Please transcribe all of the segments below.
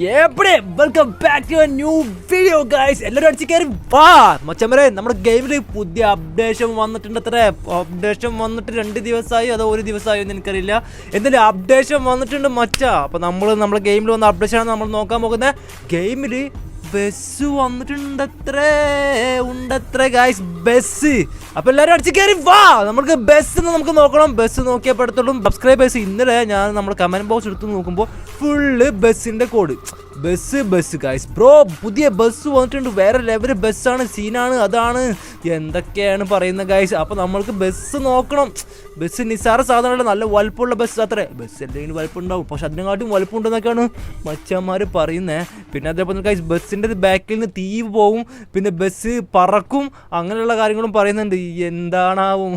Welcome back to new video guys എല്ലാവരും അടിച്ച് കയറി വാ. മച്ചമ്മരെ നമ്മുടെ ഗെയിമിൽ പുതിയ അപ്ഡേഷൻ വന്നിട്ടുണ്ട് അത്ര. അപ്ഡേഷൻ വന്നിട്ട് രണ്ട് ദിവസമായി അതോ ഒരു ദിവസമായോ എന്ന് എനിക്കറിയില്ല. എന്തായാലും അപ്ഡേഷൻ വന്നിട്ടുണ്ട് മച്ച. അപ്പോൾ നമ്മൾ നമ്മുടെ ഗെയിമിൽ വന്ന അപ്ഡേഷൻ ആണ് നമ്മൾ നോക്കാൻ പോകുന്നത്. ഗെയിമിൽ ബസ് വന്നിട്ടുണ്ടത്രേ ഉണ്ടത്രേ ഗായ്സ് ബസ്. അപ്പൊ എല്ലാരും അടിച്ച് കയറി വാ. നമുക്ക് ബസ് നമുക്ക് നോക്കണം. ബസ് നോക്കിയപ്പോഴത്തോളം സബ്സ്ക്രൈബേഴ്സ് ഇന്നലെ ഞാൻ നമ്മുടെ കമന്റ് ബോക്സ് എടുത്ത് നോക്കുമ്പോൾ ഫുള്ള് ബസ്സിന്റെ code bus bus guys bro പുതിയ ബസ് വന്നിട്ടുണ്ട്. വേറെ ലെവൽ ബസ്സാണ് സീനാണ് അതാണ്. എന്തൊക്കെയാണ് പറയുന്നത് ഗായ്സ് അപ്പോൾ നമ്മൾക്ക് ബസ് നോക്കണം. ബസ് നിസ്സാര സാധനമല്ല നല്ല വലുപ്പമുള്ള ബസ് അത്രേ. ബസ് എന്തെങ്കിലും വലുപ്പമുണ്ടാവും പക്ഷെ അതിനെക്കാട്ടും വലുപ്പമുണ്ടെന്നൊക്കെയാണ് മച്ചന്മാർ പറയുന്നത് പിന്നെ അതേപോലെ ഗൈസ് ബസ്സിന്റെ ബാക്കിൽ നിന്ന് തീ പോവും. പിന്നെ ബസ് പറക്കും. അങ്ങനെയുള്ള കാര്യങ്ങളും പറയുന്നുണ്ട്. എന്താണാവും?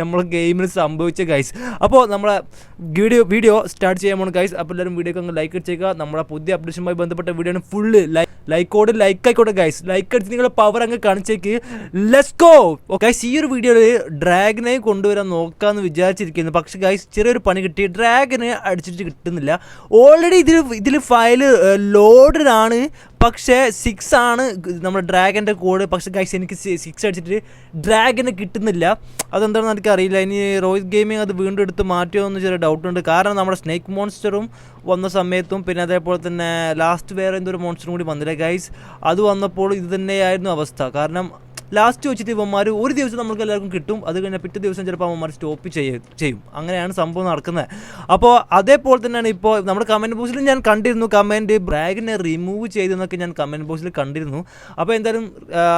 നമ്മൾ ഗെയിമിൽ സംഭവിച്ച ഗൈസ് അപ്പോൾ നമ്മളെ വീഡിയോ വീഡിയോ സ്റ്റാർട്ട് ചെയ്യാൻ പോകണം ഗൈസ് അപ്പോൾ എല്ലാവരും വീഡിയോക്ക് അങ്ങ് ലൈക്ക് അടിച്ചേക്കുക നമ്മുടെ പുതിയ അപ്ഡേഷനുമായി ബന്ധപ്പെട്ട വീഡിയോ ഫുള്ള് ലൈക്കോട് ലൈക്ക് ആയിക്കോട്ടെ ഗൈസ് ലൈക്ക് അടിച്ച് നിങ്ങളുടെ പവർ അങ്ങ് കാണിച്ചേക്ക്. ലെറ്റ്സ് ഗോ ഗൈസ് ഈ ഒരു വീഡിയോയിൽ ഡ്രാഗനെ കൊണ്ടുവരാൻ നോക്കാമെന്ന് വിചാരിച്ചിരിക്കുന്നു. പക്ഷേ ഗൈസ് ചെറിയൊരു പണി കിട്ടി. ഡ്രാഗനെ അടിച്ചിട്ട് കിട്ടുന്നില്ല. ഓൾറെഡി ഇതിൽ ഇതിൽ ഫയൽ ലോഡഡ് പക്ഷേ സിക്സ് ആണ് നമ്മുടെ ഡ്രാഗന്റെ കോഡ് പക്ഷേ ഗൈസ് എനിക്ക് സിക്സ് അടിച്ചിട്ട് ഡ്രാഗന് കിട്ടുന്നില്ല. അതെന്താണെന്ന് എനിക്കറിയില്ല. ഇനി റോയിസ് ഗെയിമിംഗ് അത് വീണ്ടും എടുത്ത് മാറ്റിയോ എന്ന് ചെറിയ ഡൗട്ടുണ്ട് കാരണം നമ്മുടെ സ്നേക്ക് മോൺസ്റ്ററും വന്ന സമയത്തും പിന്നെ അതേപോലെ തന്നെ ലാസ്റ്റ് വേറെ എന്തൊരു മോൺസ്റ്ററും കൂടി വന്നില്ല ഗൈസ് അത് വന്നപ്പോൾ ഇത് തന്നെയായിരുന്നു അവസ്ഥ. കാരണം ലാസ്റ്റ് വെച്ചിട്ട് ഇവന്മാർ ഒരു ദിവസം നമുക്ക് എല്ലാവർക്കും കിട്ടും. അത് കഴിഞ്ഞാൽ പിറ്റേ ദിവസം ചിലപ്പോൾ അവന്മാർ സ്റ്റോപ്പ് ചെയ്യും അങ്ങനെയാണ് സംഭവം നടക്കുന്നത് അപ്പോൾ അതേപോലെ തന്നെയാണ് ഇപ്പോൾ നമ്മുടെ കമന്റ് ബോക്സിൽ ഞാൻ കണ്ടിരുന്നു. കമന്റ് ബ്രാഗിനെ റിമൂവ് ചെയ്തെന്നൊക്കെ ഞാൻ കമന്റ് ബോക്സിൽ കണ്ടിരുന്നു. അപ്പോൾ എന്തായാലും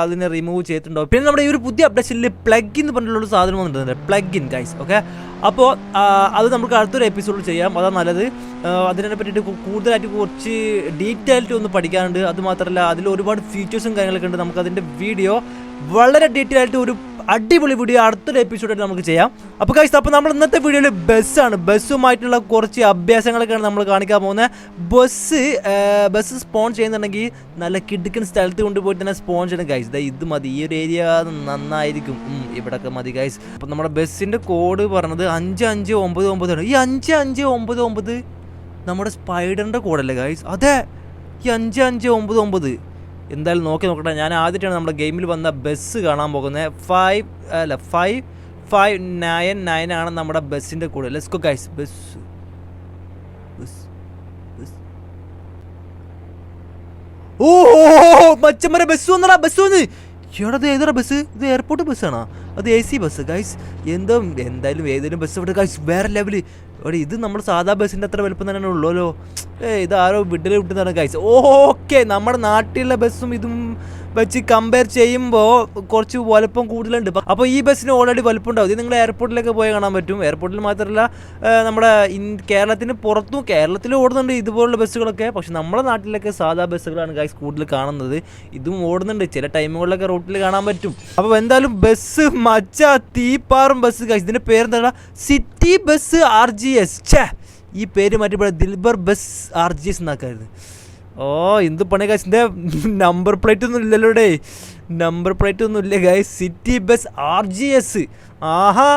അതിനെ റിമൂവ് ചെയ്തിട്ടുണ്ടാവും. പിന്നെ നമ്മുടെ ഈ ഒരു പുതിയ അപ്ഡേഷനിൽ പ്ലഗ് എന്ന് പറഞ്ഞിട്ടുള്ള സാധനം വന്നിട്ടുണ്ട്. പ്ലഗ് ഇൻ ഗൈസ് ഓക്കെ അപ്പോൾ അത് നമുക്ക് അടുത്തൊരു എപ്പിസോഡിൽ ചെയ്യാം. അതാണ് നല്ലത്. അതിനെ പറ്റിയിട്ട് കൂടുതലായിട്ട് കുറച്ച് ഡീറ്റെയിൽഡ് ഒന്ന് പഠിക്കാനുണ്ട്. അത് മാത്രമല്ല അതിൽ ഒരുപാട് ഫീച്ചേഴ്സും കാര്യങ്ങളൊക്കെ ഉണ്ട്. നമുക്ക് അതിന്റെ വീഡിയോ വളരെ ഡീറ്റെയിൽ ആയിട്ട് ഒരു അടിപൊളി വീഡിയോ അടുത്തൊരു എപ്പിസോഡായിട്ട് നമുക്ക് ചെയ്യാം. അപ്പോൾ കൈസ് അപ്പോൾ നമ്മൾ ഇന്നത്തെ വീഡിയോയിൽ ബസ്സാണ് ബസ്സുമായിട്ടുള്ള കുറച്ച് അഭ്യാസങ്ങളൊക്കെയാണ് നമ്മൾ കാണിക്കാൻ പോകുന്നത് ബസ് ബസ് സ്പോൺ ചെയ്യുന്നുണ്ടെങ്കിൽ നല്ല കിടുക്കൻ സ്ഥലത്ത് കൊണ്ടുപോയിട്ട് തന്നെ സ്പോൺ ചെയ്യണം ഗൈസ് ഇത് മതി. ഈ ഒരു ഏരിയ നന്നായിരിക്കും. ഇവിടൊക്കെ മതി ഗൈസ് അപ്പോൾ നമ്മുടെ ബസ്സിന്റെ കോഡ് പറഞ്ഞത് അഞ്ച് അഞ്ച് ഒമ്പത് ഒമ്പതാണ് ഈ അഞ്ച് അഞ്ച് ഒമ്പത് ഒമ്പത് നമ്മുടെ സ്പൈഡറിന്റെ കോഡല്ലേ ഗൈസ് അതെ. ഈ അഞ്ച് അഞ്ച് ഒമ്പത് ഒമ്പത്. എന്തായാലും നോക്കി നോക്കട്ടെ. ഞാൻ ആദ്യമായിട്ടാണ് നമ്മുടെ ഗെയിമിൽ വന്ന ബസ് കാണാൻ പോകുന്നത്. ഫൈവ് അല്ല ഫൈവ് ഫൈവ് നയൻ നയൻ ആണ് നമ്മുടെ ബസ്സിന്റെ കൂടെ. Let's go guys bus bus ഓ മച്ചമ്മരെ ബസ് വന്നടാ ബസ് വന്ന്. എടാ ഏതാ ബസ്? ഇത് എയർപോർട്ട് ബസ്സാണോ? അത് എ സി ബസ്. ഗൈസ് എന്തോ എന്തായാലും ഏതെങ്കിലും ബസ് ഇവിടെ. ഗൈസ് വേറെ ലെവൽ എവിടെ ഇത് നമ്മൾ സാധാ ബസ്സിന്റെ അത്ര വലുപ്പം തന്നെയാണ് ഉള്ളല്ലോ ഏ ഇത് ആരോ വിട്ടിൽ വിട്ടുന്നതാണ് ഗൈസ് ഓക്കെ നമ്മുടെ നാട്ടിലുള്ള ബസ്സും ഇതും വെച്ച് കമ്പയർ ചെയ്യുമ്പോൾ കുറച്ച് വലുപ്പം കൂടുതലുണ്ട്. അപ്പോൾ ഈ ബസ്സിന് ഓൾറെഡി വലുപ്പം ഉണ്ടാവും ഇത് നിങ്ങൾ എയർപോർട്ടിലൊക്കെ പോയി കാണാൻ പറ്റും. എയർപോർട്ടിൽ മാത്രമല്ല നമ്മുടെ കേരളത്തിന് പുറത്തും കേരളത്തിൽ ഓടുന്നുണ്ട് ഇതുപോലുള്ള ബസ്സുകളൊക്കെ. പക്ഷെ നമ്മുടെ നാട്ടിലൊക്കെ സാധാ ബസ്സുകളാണ് ഗൈസ് കൂടുതൽ കാണുന്നത്. ഇതും ഓടുന്നുണ്ട്. ചില ടൈമുകളിലൊക്കെ റൂട്ടിൽ കാണാൻ പറ്റും. അപ്പോൾ എന്തായാലും ബസ് മച്ച തീപ്പാറും ബസ് ഗൈസ് ഇതിന്റെ പേരെന്താണ് city bus R G S ഛേ ഈ പേര് മാറ്റിപ്പോഴാണ് Dilbar bus R G S എന്നാക്കായിരുന്നു ഓ എന്ത് പണി ഗൈസ് എന്റെ നമ്പർ പ്ലേറ്റ് ഒന്നും ഇല്ലല്ലോ ഡേ നമ്പർ പ്ലേറ്റ് ഒന്നും ഇല്ല guys city bus R G S ആഹാ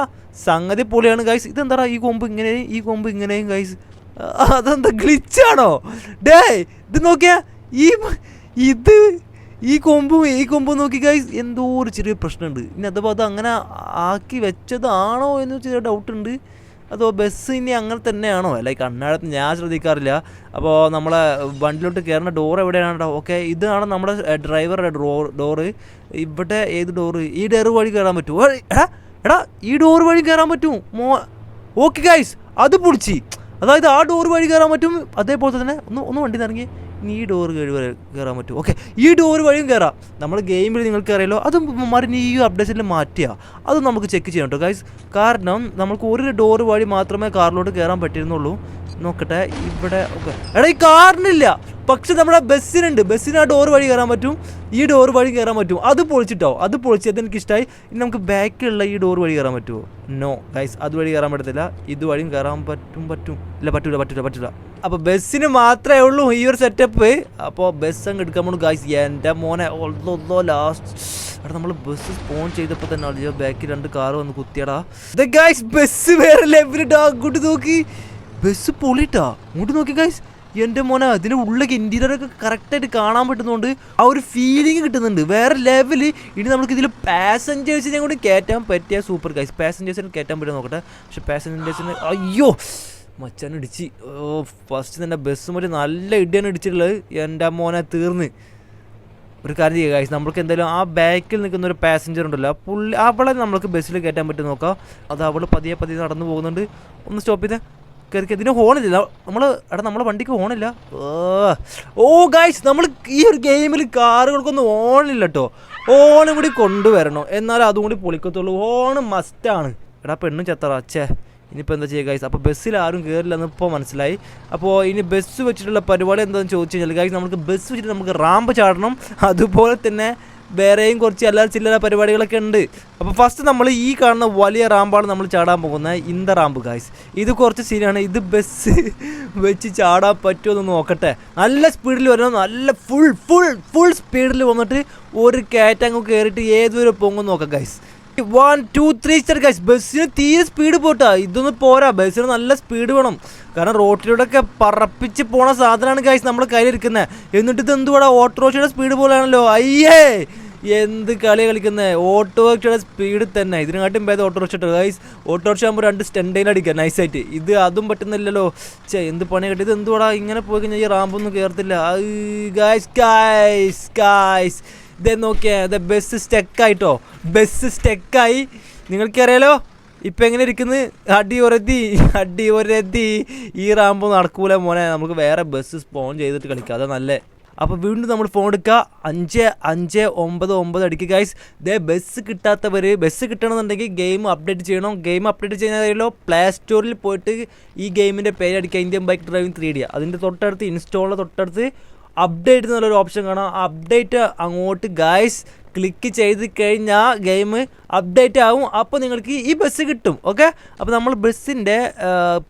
സംഗതി പൊളിയാണ് ഗൈസ് ഇതെന്താ ഈ കൊമ്പ് ഇങ്ങനെ ഈ കൊമ്പ് ഇങ്ങനെയും ഗൈസ് അതെന്താ ഗ്ലിച്ചാണോ ഡേ ഇത് നോക്കിയാ ഈ ഇത് ഈ കൊമ്പും ഈ കൊമ്പും നോക്കി ഗൈസ് എന്തോ ഒരു ചെറിയ പ്രശ്നമുണ്ട്. ഇനി അഥവാ അത് അങ്ങനെ ആക്കി വെച്ചതാണോ എന്ന് ചെറിയ ഡൗട്ട് ഉണ്ട്. അതോ ബസ് ഇനി അങ്ങനെ തന്നെയാണോ? ലൈക്ക് അണ്ണാടത്ത് ഞാൻ ശ്രദ്ധിക്കാറില്ല. അപ്പോൾ നമ്മളെ വണ്ടിയിലോട്ട് കയറുന്ന ഡോർ എവിടെയാണ്? ഓക്കെ ഇതാണ് നമ്മുടെ ഡ്രൈവറുടെ ഡോർ ഡോറ് ഇവിടെ ഏത് ഡോറ് ഈ ഡോർ വഴി കയറാൻ പറ്റുമോ? എടാ എടാ ഈ ഡോർ വഴി കയറാൻ പറ്റുമോ? ഓക്കെ ഗൈസ് അത് പൊളിച്ച് അതായത് ആ ഡോർ വഴി കയറാൻ പറ്റും. അതേപോലെ തന്നെ ഒന്ന് ഒന്ന് വണ്ടി ഇറങ്ങി ഇനി ഈ ഡോർ വരെ കയറാൻ പറ്റും ഓക്കെ ഈ ഡോർ വഴിയും കയറാം നമ്മൾ ഗെയിമിൽ നിങ്ങൾക്ക് അറിയാലോ അത് മറിഞ്ഞ് ഈ അപ്ഡേഷനിൽ മാറ്റിയ. അത് നമുക്ക് ചെക്ക് ചെയ്യാം കേട്ടോ ഗൈസ് കാരണം നമുക്ക് ഒരു ഡോർ വഴി മാത്രമേ കാറിലോട്ട് കയറാൻ പറ്റിയിരുന്നുള്ളൂ. നോക്കട്ടെ ഇവിടെ ഓക്കെ എടാ ഈ കാറിനില്ല പക്ഷെ നമ്മുടെ ബസ്സിനുണ്ട്. ബസ്സിന് ആ ഡോർ വഴി കയറാൻ പറ്റും. ഈ ഡോർ വഴി കയറാൻ പറ്റും അത് പൊളിച്ചിട്ടോ? അത് പൊളിച്ചത് എനിക്ക് ഇഷ്ടമായി ഇനി നമുക്ക് ബാക്കിലുള്ള ഈ ഡോർ വഴി കയറാൻ പറ്റുമോ? നോ ഗൈസ് അത് വഴി കയറാൻ പറ്റത്തില്ല. ഇത് വഴിയും കയറാൻ പറ്റും പറ്റും. ഇല്ല പറ്റൂല പറ്റൂല പറ്റൂല. അപ്പോൾ ബസ്സിന് മാത്രമേ ഉള്ളൂ ഈ ഒരു സെറ്റപ്പ് അപ്പോൾ ബസ് അങ്ങ് എടുക്കാൻ പോണു ഗൈസ് എന്റെ മോനെ ഒന്നോ ലാസ്റ്റ് അവിടെ നമ്മൾ ബസ് ഫോൺ ചെയ്തപ്പോൾ തന്നെ അളിയോ ബാക്കിൽ രണ്ട് കാർ വന്ന് കുത്തിയടാ. ഗൈസ് ബസ് വേറെ ലെവലിട്ടാ അങ്ങോട്ട് നോക്കി. ബസ് പൊളിട്ടാ അങ്ങോട്ട് നോക്കി ഗൈസ് എന്റെ മോനെ അതിന്റെ ഉള്ളിലേക്ക് ഇന്റീരിയറൊക്കെ കറക്റ്റായിട്ട് കാണാൻ പറ്റുന്നതുകൊണ്ട് ആ ഒരു ഫീലിംഗ് കിട്ടുന്നുണ്ട്. വേറെ ലെവൽ ഇനി നമുക്ക് ഇതിൽ പാസഞ്ചേഴ്സിനെ കൂടി കയറ്റാൻ പറ്റിയ സൂപ്പർ ഗൈസ് പാസഞ്ചേഴ്സിനെ കയറ്റാൻ പറ്റുമോ നോക്കട്ടെ. പക്ഷെ പാസഞ്ചേഴ്സിന് അയ്യോ! മച്ചാൻ ഇടിച്ച്. ഓ ഫസ്റ്റ് തന്നെ ബസ് മറ്റേ നല്ല ഇടിയാണ് ഇടിച്ചിട്ടുള്ളത്. എന്റെ മോനെ തീർന്ന്. ഒരു കാര്യം ചെയ്യുക ഗൈസ് നമ്മൾക്ക് എന്തായാലും ആ ബാക്കിൽ നിൽക്കുന്ന ഒരു പാസഞ്ചർ ഉണ്ടല്ലോ. ആ പുള്ളി അവളെ നമ്മൾക്ക് ബസ്സിൽ കയറ്റാൻ പറ്റും നോക്കാം. അത് അവൾ പതിയെ പതിയെ നടന്നു പോകുന്നുണ്ട്. ഒന്ന് സ്റ്റോപ്പ് ചെയ്തേ. കയറി ഇതിന് ഹോണില്ല. നമ്മൾ എടാ നമ്മളെ വണ്ടിക്ക് ഹോണില്ല. ഓ ഗൈസ് നമ്മൾ ഈ ഒരു ഗെയിമിൽ കാറുകൾക്കൊന്നും ഓണില്ല കേട്ടോ ഓണും കൂടി കൊണ്ടുവരണം. എന്നാലും അതും കൂടി പൊളിക്കത്തുള്ളൂ. ഓണ് മസ്റ്റാണ് എടാ പെണ്ണും ചെത്തറ. അച്ഛേ ഇനിയിപ്പോൾ എന്താ ചെയ്യുക ഗൈസ് അപ്പോൾ ബസ്സിൽ ആരും കയറില്ലെന്ന് ഇപ്പോൾ മനസ്സിലായി. അപ്പോൾ ഇനി ബസ് വെച്ചിട്ടുള്ള പരിപാടി എന്താണെന്ന് ചോദിച്ചു കഴിഞ്ഞാൽ ഗൈസ് നമുക്ക് ബസ് വെച്ചിട്ട് നമുക്ക് റാമ്പ് ചാടണം. അതുപോലെ തന്നെ വേറെയും കുറച്ച് എല്ലാ ചില്ലറ പരിപാടികളൊക്കെ ഉണ്ട്. അപ്പോൾ ഫസ്റ്റ് നമ്മൾ ഈ കാണുന്ന വലിയ റാമ്പാണ് നമ്മൾ ചാടാൻ പോകുന്നത്. ഇന്ത റാമ്പ് ഗായ്സ് ഇത് കുറച്ച് സീനാണ് ഇത് ബസ് വെച്ച് ചാടാൻ പറ്റുമോ എന്ന് നോക്കട്ടെ. നല്ല സ്പീഡിൽ വരണം. നല്ല ഫുൾ ഫുൾ ഫുൾ സ്പീഡിൽ വന്നിട്ട് ഒരു കയറ്റങ്ങ് കയറിയിട്ട് ഏതൊരു പൊങ്ങും നോക്കാം guys one two three star guys ബസ്സിന് തീരെ സ്പീഡ് പോട്ടാ. ഇതൊന്നും പോരാ. ബസ്സിന് നല്ല സ്പീഡ് വേണം. കാരണം റോട്ടിലൂടെ ഒക്കെ പറപ്പിച്ച് പോണ സാധനമാണ് ഗൈസ് നമ്മൾ കയ്യിലിരിക്കുന്നത് എന്നിട്ട് ഇത് എന്തുവാടാ? ഓട്ടോറിക്ഷയുടെ സ്പീഡ് പോലെയാണല്ലോ. അയ്യേ! എന്ത് കളി കളിക്കുന്നത് ഓട്ടോറിക്ഷയുടെ സ്പീഡ് തന്നെ. ഇതിനെക്കാട്ടും ഭേദം ഓട്ടോറിക്ഷ ഗൈസ് ഓട്ടോറിക്ഷ ആകുമ്പോൾ രണ്ട് സ്റ്റെൻഡൈൻ അടിക്കുക നൈസായിട്ട് ഇത് അതും പറ്റുന്നില്ലല്ലോ. ചേ എന്ത് പണി കിട്ടി ഇത് എന്തുവാടാ? ഇങ്ങനെ പോയി കഴിഞ്ഞാൽ ഈ റാമ്പൊന്നും കയറത്തില്ല ഗൈസ് ഗൈസ് ഗൈസ് ഇതേ നോക്കിയാ ഇത് ബസ് സ്റ്റെക്കായിട്ടോ ബസ് സ്റ്റെക്കായി നിങ്ങൾക്കറിയാലോ? ഇപ്പം എങ്ങനെ ഇരിക്കുന്നത് അടി ഒരതി അടി ഒരതി ഈ റാമ്പ് നടക്കൂല മോനെ. നമുക്ക് വേറെ ബസ് സ്പോൺ ചെയ്തിട്ട് കളിക്കാം. അതാ നല്ല. അപ്പോൾ വീണ്ടും നമ്മൾ ഫോൺ എടുക്കുക അഞ്ച് അഞ്ച് ഒമ്പത് ഒമ്പത് അടിക്കുക ഗൈസ് ദേ ബസ് കിട്ടാത്തവർ ബസ് കിട്ടണമെന്നുണ്ടെങ്കിൽ ഗെയിം അപ്ഡേറ്റ് ചെയ്യണം. ഗെയിം അപ്ഡേറ്റ് ചെയ്യുന്നതിലോ പ്ലേ സ്റ്റോറിൽ പോയിട്ട് ഈ ഗെയിമിന്റെ പേര് അടിക്കുക. Indian bike driving three D അതിന്റെ തൊട്ടടുത്ത് ഇൻസ്റ്റാളിന്റെ തൊട്ടടുത്ത് അപ്ഡേറ്റ് എന്നുള്ളൊരു ഓപ്ഷൻ കാണാം. അപ്ഡേറ്റ് അങ്ങോട്ട് ഗായ്സ് ക്ലിക്ക് ചെയ്ത് കഴിഞ്ഞാൽ ഗെയിം അപ്ഡേറ്റ് ആവും. അപ്പോൾ നിങ്ങൾക്ക് ഈ ബസ് കിട്ടും ഓക്കെ അപ്പോൾ നമ്മൾ ബസ്സിന്റെ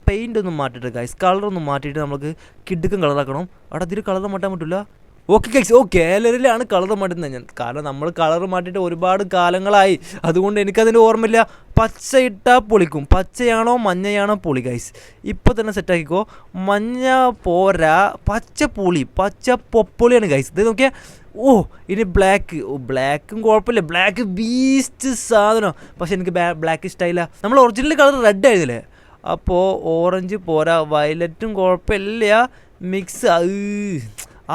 പെയിന്റ് ഒന്ന് മാറ്റിയിട്ട് ഗൈസ് കളർ ഒന്ന് മാറ്റിയിട്ട് നമുക്ക് കിടുക്കും കളറാക്കണം അവിടെ അതിൽ കളർ മാറ്റാൻ പറ്റില്ല ഓക്കെ ഗൈസ് ഓ കേലറിലാണ് കളർ മാറ്റുന്നത് ഞാൻ. കാരണം നമ്മൾ കളർ മാറ്റിയിട്ട് ഒരുപാട് കാലങ്ങളായി. അതുകൊണ്ട് എനിക്കതിന്റെ ഓർമ്മയില്ല. പച്ച ഇട്ടാൽ പൊളിക്കും. പച്ചയാണോ മഞ്ഞയാണോ പൊളി ഗൈസ് ഇപ്പോൾ തന്നെ സെറ്റാക്കിക്കോ മഞ്ഞ പോരാ. പച്ച പൊളി. പച്ച പൊപ്പൊളിയാണ് ഗൈസ് ഇത് നോക്കിയാൽ ഓ ഇനി ബ്ലാക്ക് ഓ ബ്ലാക്കും കുഴപ്പമില്ല. ബ്ലാക്ക് ബീസ്റ്റ് സാധനം. പക്ഷെ എനിക്ക് ബ്ലാക്ക് ഇഷ്ടമായില്ല നമ്മൾ ഒറിജിനൽ കളർ റെഡ് ആയിരുന്നില്ലേ? അപ്പോൾ ഓറഞ്ച് പോരാ. വയലറ്റും കുഴപ്പമില്ല. Mix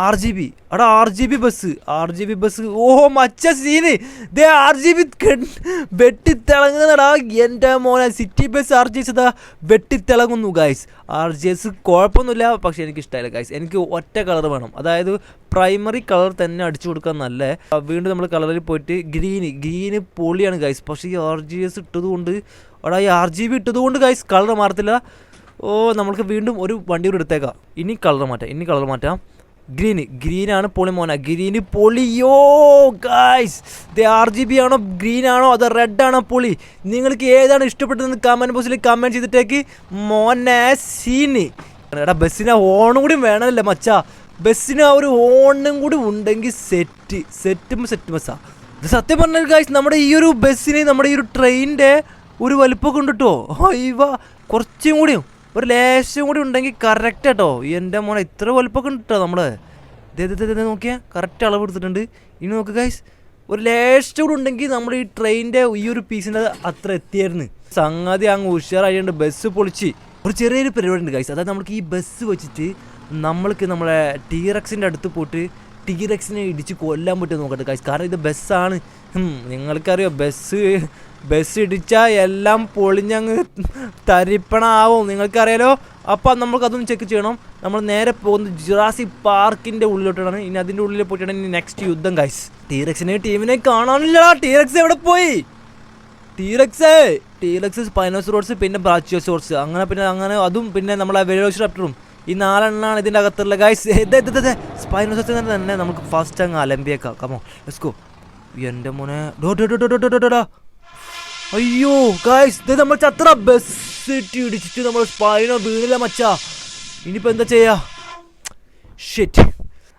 R G B. എടാ R G B bus R G B bus ഓ മച്ച സീന് ദേ ആർ ജി ബി വെട്ടിത്തിളങ്ങുന്നടാ എന്റെ മോനെ city bus R G S ഇതാ വെട്ടിത്തിളങ്ങുന്നു ഗായ്സ് ആർ ജി എസ് കുഴപ്പമൊന്നുമില്ല പക്ഷെ എനിക്ക് ഇഷ്ടമായില്ല ഗായ്സ് എനിക്ക് ഒറ്റ കളർ വേണം. അതായത് പ്രൈമറി കളർ തന്നെ അടിച്ചു കൊടുക്കാൻ നല്ല. വീണ്ടും നമ്മൾ കളറിൽ പോയിട്ട് ഗ്രീന് ഗ്രീന് പൊളിയാണ് ഗായ്സ് പക്ഷേ ഈ ആർ ജി എസ് ഇട്ടതുകൊണ്ട് എടാ ഈ ആർ ജി ബി ഇട്ടതുകൊണ്ട് ഗായ്സ് കളർ മാറത്തില്ല. ഓ നമ്മൾക്ക് വീണ്ടും ഒരു വണ്ടി കൂടെ എടുത്തേക്കാം. ഇനി കളർ മാറ്റാം ഇനി കളർ മാറ്റാം. ഗ്രീന് ഗ്രീനാണ് പൊളി മോന. ഗ്രീന് പൊളിയോ ഗായ്സ് ഇത് ആർ ജി ബി ആണോ ഗ്രീൻ ആണോ അതോ റെഡ് ആണോ പൊളി? നിങ്ങൾക്ക് ഏതാണ് ഇഷ്ടപ്പെട്ടതെന്ന് കമന്റ് ബോക്സിൽ കമന്റ് ചെയ്തിട്ടേക്ക് മോനെ സീന്. എടാ ബസ്സിന് ഓണും കൂടി വേണമല്ലേ മച്ചാ? ബസ്സിന് ആ ഒരു ഓണും കൂടി ഉണ്ടെങ്കിൽ സെറ്റ് സെറ്റും സെറ്റ് ബസ്സാ ഇത് സത്യം പറഞ്ഞാൽ ഗായ്സ് നമ്മുടെ ഈ ഒരു ബസ്സിന് നമ്മുടെ ഈ ഒരു ട്രെയിനിന്റെ ഒരു വലിപ്പമൊക്കെ ഉണ്ട് കേട്ടോ അയ്യവ കുറച്ചും കൂടിയും. ഒരു ലേശം കൂടി ഉണ്ടെങ്കിൽ കറക്റ്റ് കേട്ടോ എന്റെ മോനെ ഇത്ര വലുപ്പമൊക്കെ ഉണ്ട് കേട്ടോ നമ്മൾ ഇതേ നോക്കിയാൽ കറക്റ്റ് അളവ് എടുത്തിട്ടുണ്ട്. ഇനി നോക്ക് ഗൈസ് ഒരു ലേശം കൂടി ഉണ്ടെങ്കിൽ നമ്മൾ ഈ ട്രെയിനിന്റെ ഈ ഒരു പീസിന്റെ അത്ര എത്തിയായിരുന്നു. സംഗതി അങ്ങ് ഉഷാറായിട്ട് ബസ് പൊളിച്ച്. ഒരു ചെറിയൊരു പരിപാടി ഉണ്ട് ഗൈസ് അതായത് നമുക്ക് ഈ ബസ് വെച്ചിട്ട് നമ്മൾക്ക് നമ്മളെ ടീറക്സിന്റെ അടുത്ത് പോയിട്ട് ടീറക്സിനെ ഇടിച്ച് കൊല്ലാൻ പറ്റുമെന്ന് നോക്കട്ടെ ഗൈസ് കാരണം ഇത് ബസ്സാണ് നിങ്ങൾക്കറിയോ ബസ് ബസ് ഇടിച്ചാൽ എല്ലാം പൊളിഞ്ഞങ്ങ് തരിപ്പണാവും. നിങ്ങൾക്കറിയാലോ? അപ്പം നമുക്ക് അതൊന്ന് ചെക്ക് ചെയ്യണം. നമ്മൾ നേരെ പോകുന്നത് ജിറാസി പാർക്കിന്റെ ഉള്ളിലോട്ടാണ്. ഇനി അതിന്റെ ഉള്ളിൽ പോയിട്ടാണ് ഇനി നെക്സ്റ്റ് യുദ്ധം ഗൈസ് ടീറക്സിനെ ടീമിനെ കാണാനില്ലടാ. ടീറക്സ് എവിടെ പോയി? ടീറക്സ് ടീറക്സ് റോഡ്സ് പിന്നെ ബ്രാച്ചിയോസ് റോഡ്സ് അങ്ങനെ പിന്നെ അങ്ങനെ അതും പിന്നെ നമ്മളെ വെലോസിറാപ്റ്ററും ഈ നാലെണ്ണാണ് ഇതിന്റെ അകത്തുള്ള ഗൈസ് സ്പൈനോസസ് തന്നെ. നമുക്ക് ഫസ്റ്റ് അങ്ങ് അലമ്പിയേക്കാം. കമോ ലെസ്കോ എന്റെ മോനെ. ഡോ ഡോ ഡോ ഡോ ഡോ ഡോ ഡോ. അയ്യോ ഗായ്സ് ഇത് നമ്മൾ ചത്ര ബസ് ഇടിച്ചിട്ട് നമ്മൾ സ്പൈനോ വീണില്ല മച്ചാ. ഇനിയിപ്പോൾ എന്താ ചെയ്യാ? ഷിറ്റ്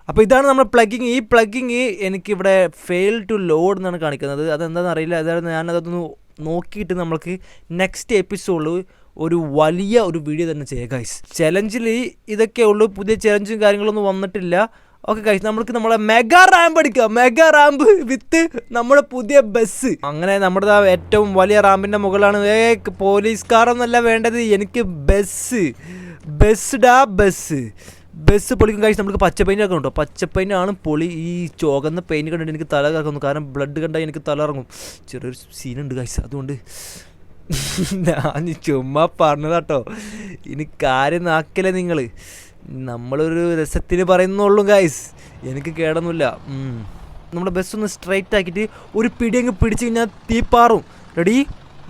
അപ്പോൾ ഇതാണ് നമ്മൾ പ്ലഗിങ് ഈ പ്ലഗിങ് എനിക്കിവിടെ ഫെയിൽ ടു ലോഡ് എന്നാണ് കാണിക്കുന്നത്. അതെന്താണെന്ന് അറിയില്ല. അതായത് ഞാനതൊന്ന് നോക്കിയിട്ട് നമ്മൾക്ക് നെക്സ്റ്റ് എപ്പിസോഡിൽ ഒരു വലിയ ഒരു വീഡിയോ തന്നെ ചെയ്യുക ഗൈസ് ചലഞ്ചിൽ ഇതൊക്കെ ഉള്ളൂ. പുതിയ ചലഞ്ചും കാര്യങ്ങളൊന്നും വന്നിട്ടില്ല. ഓക്കെ കഴിച്ച് നമ്മൾക്ക് നമ്മളെ മെഗാ റാമ്പ് അടിക്കാം മെഗാ റാമ്പ് വിത്ത് നമ്മുടെ പുതിയ ബസ് അങ്ങനെ നമ്മുടെ ഏറ്റവും വലിയ റാമ്പിന്റെ മുകളാണ് ഏ പോലീസുകാരൊന്നല്ല വേണ്ടത്. എനിക്ക് ബസ് ബസ് ഡാ ബസ് ബസ് പൊളിക്കും കഴിച്ച് നമുക്ക് പച്ച പെയിന്റ് ഒക്കെ ഉണ്ടോ? പച്ച പെയിന്റ് ആണ് പൊളി. ഈ ചുവന്ന പെയിന്റ് കണ്ടിട്ട് എനിക്ക് തല കറക്കുന്നു. കാരണം ബ്ലഡ് കണ്ടാൽ എനിക്ക് തല ഇറങ്ങും ചെറിയൊരു സീനുണ്ട് കഴിച്ച് അതുകൊണ്ട് ഞാൻ ചുമ്മാ പറഞ്ഞതാട്ടോ. ഇനി കാര്യം നാക്കില്ല നിങ്ങൾ നമ്മളൊരു രസത്തിന് പറയുന്നുള്ളൂ ഗൈസ് എനിക്ക് കേടൊന്നുമില്ല. നമ്മുടെ ബസ് ഒന്ന് സ്ട്രൈറ്റ് ആക്കിയിട്ട് ഒരു പിടി അങ്ങ് പിടിച്ച് കഴിഞ്ഞാൽ തീപ്പാറും ready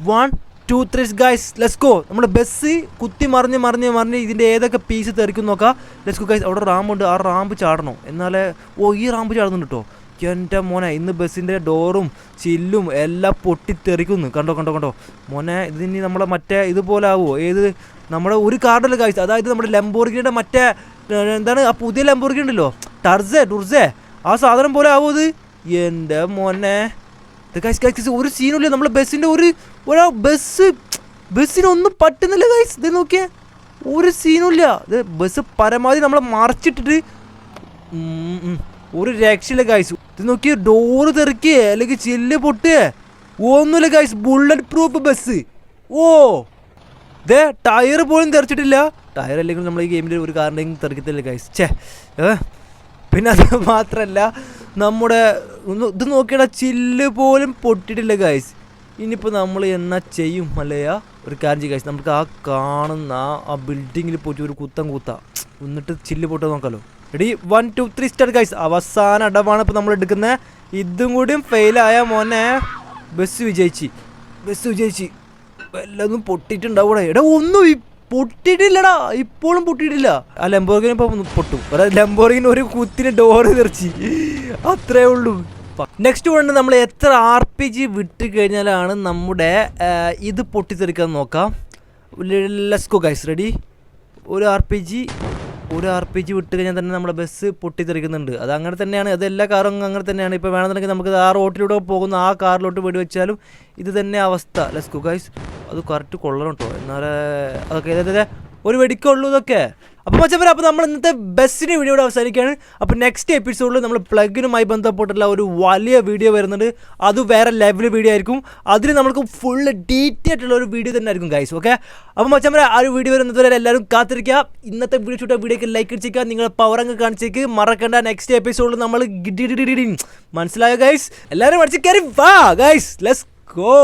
one two three guys let's go നമ്മുടെ ബസ് കുത്തി മറിഞ്ഞ് മറിഞ്ഞ് മറിഞ്ഞ് ഇതിന്റെ ഏതൊക്കെ പീസ് തെറിക്കും നോക്കാം. ലെറ്റ്സ് ഗോ ഗൈസ് അവിടെ റാമ്പ് ഉണ്ട് ആ റാമ്പ് ചാടണം. എന്നാലേ ഓ ഈ റാമ്പ് ചാടുന്നുണ്ട് കേട്ടോ. എന്റെ മോനെ ഇന്ന് ബസ്സിന്റെ ഡോറും ചില്ലും എല്ലാം പൊട്ടിത്തെറിക്കുന്നു. കണ്ടോ കണ്ടോ കണ്ടോ? മോനെ ഇതിനി നമ്മളെ മറ്റേ ഇതുപോലെ ആവുമോ ഏത് നമ്മുടെ ഒരു കാർഡല്ല കാഴ്ച അതായത് നമ്മുടെ ലംബോർഗിയുടെ മറ്റേ എന്താണ് ആ പുതിയ ലംബോർഗി ഉണ്ടല്ലോ. ടർസേ ടുർസേ ആ സാധനം പോലെ ആവുമോ ഇത്? എന്റെ മോനെ. guys, guys, ഒരു സീനുമില്ല നമ്മളെ ബസ്സിന്റെ ഒരു ഒരാ ബസ് ബസ്സിനൊന്നും പറ്റുന്നില്ല ഗൈസ് ഇത് നോക്കിയേ. ഒരു സീനുമില്ല ഇത് ബസ് പരമാവധി നമ്മളെ മറിച്ചിട്ടിട്ട്. ഒരു രക്ഷയില്ല ഗൈസ് ഇത് നോക്കി ഡോറ് തെറിക്കേ അല്ലെങ്കിൽ ചില്ല് പൊട്ടിയേ ഒന്നുമില്ല ഗൈസ് ബുള്ളറ്റ് പ്രൂഫ് ബസ് ഓ. ദേ ടയർ പോലും തെറിച്ചിട്ടില്ല. ടയർ അല്ലെങ്കിൽ നമ്മൾ ഈ ഗെയിമിൽ ഒരു കാറിന്റെയും തെറിക്കത്തില്ല ഗൈസ് ചേ? പിന്നെ അത് മാത്രമല്ല നമ്മുടെ ഇത് നോക്കിയടാ ചില്ല് പോലും പൊട്ടിയിട്ടില്ല ഗൈസ് ഇനിയിപ്പോൾ നമ്മൾ എന്നാ ചെയ്യും അല്ലയാ ഒരു കാര്യം ചെയ്യും ഗൈസ് നമുക്ക് ആ കാണുന്ന ആ- ബിൽഡിങ്ങിൽ പോയിട്ട് ഒരു കുത്തം കൂത്ത. എന്നിട്ട് ചില്ല് പൊട്ടാൻ നോക്കാലോ. എടി one two three star guys അവസാന അടവാണ് ഇപ്പോൾ നമ്മൾ എടുക്കുന്നത് ഇതും കൂടിയും ഫെയിലായ മോനെ. ബസ് വിജയിച്ച്. ബസ് വിജയിച്ച്. വല്ലതും പൊട്ടിയിട്ടുണ്ടാവൂടെ? എടാ ഒന്നും പൊട്ടിയിട്ടില്ലടാ. ഇപ്പോഴും പൊട്ടിയിട്ടില്ല. ആ ലംബോർഗിന് ഇപ്പൊ പൊട്ടും. ലംബോർഗിന് ഒരു കുത്തിന് ഡോറ് തെറിച്ച്. അത്രേ ഉള്ളൂ. നെക്സ്റ്റ് കൊണ്ട് നമ്മൾ എത്ര ആർ പി ജി വിട്ട് കഴിഞ്ഞാലാണ് നമ്മുടെ ഇത് പൊട്ടിത്തെറിക്കാൻ നോക്കാം. ലെസ്കോ ഗൈസ് റെഡി ഒരു ആർ പി ജി ഒരു ആർ പി ജി വിട്ട് കഴിഞ്ഞാൽ തന്നെ നമ്മുടെ ബസ് പൊട്ടിത്തെറിക്കുന്നുണ്ട്. അത് അങ്ങനെ തന്നെയാണ്. അത് എല്ലാ കാറും അങ്ങനെ തന്നെയാണ്. ഇപ്പോൾ വേണമെന്നുണ്ടെങ്കിൽ നമുക്ക് ആ റോട്ടിലൂടെ പോകുന്ന ആ കാറിലോട്ട് വെടി വെച്ചാലും ഇത് തന്നെ അവസ്ഥ. ലെസ് ഗൈസ് അത് കറക്റ്റ് കൊള്ളണം കേട്ടോ എന്നാലേ അതൊക്കെ ഇതേ ഒരു വെടിക്കുള്ളൂ ഇതൊക്കെ. അപ്പോൾ മച്ചപ്പര അപ്പോൾ നമ്മൾ ഇന്നത്തെ ബസ്സിന്റെ വീഡിയോ ഇവിടെ അവസാനിക്കുകയാണ്. അപ്പോൾ നെക്സ്റ്റ് എപ്പിസോഡിൽ നമ്മൾ പ്ലഗിനുമായി ബന്ധപ്പെട്ടുള്ള ഒരു വലിയ വീഡിയോ വരുന്നുണ്ട്. അത് വേറെ ലെവൽ വീഡിയോ ആയിരിക്കും. അതിൽ നമുക്ക് ഫുൾ ഡീറ്റെയിൽ ആയിട്ടുള്ള ഒരു വീഡിയോ തന്നെ ആയിരിക്കും ഗൈസ് ഓക്കെ അപ്പോൾ മച്ചമ്മര ആ ഒരു വീഡിയോ വരുന്നത് വരെ എല്ലാവരും കാത്തിരിക്കുക. ഇന്നത്തെ വീഡിയോ ഷൂട്ട് വീഡിയോക്ക് ലൈക്ക് അടിച്ചേക്കുക. നിങ്ങൾ പവർ അങ്ങ് കാണിച്ചേക്ക്. മറക്കേണ്ട നെക്സ്റ്റ് എപ്പിസോഡിൽ നമ്മൾ മനസ്സിലായോ ഗൈസ് എല്ലാവരും അടിച്ച് കയറി വാ ഗൈസ് ലെറ്റ്സ് ഗോ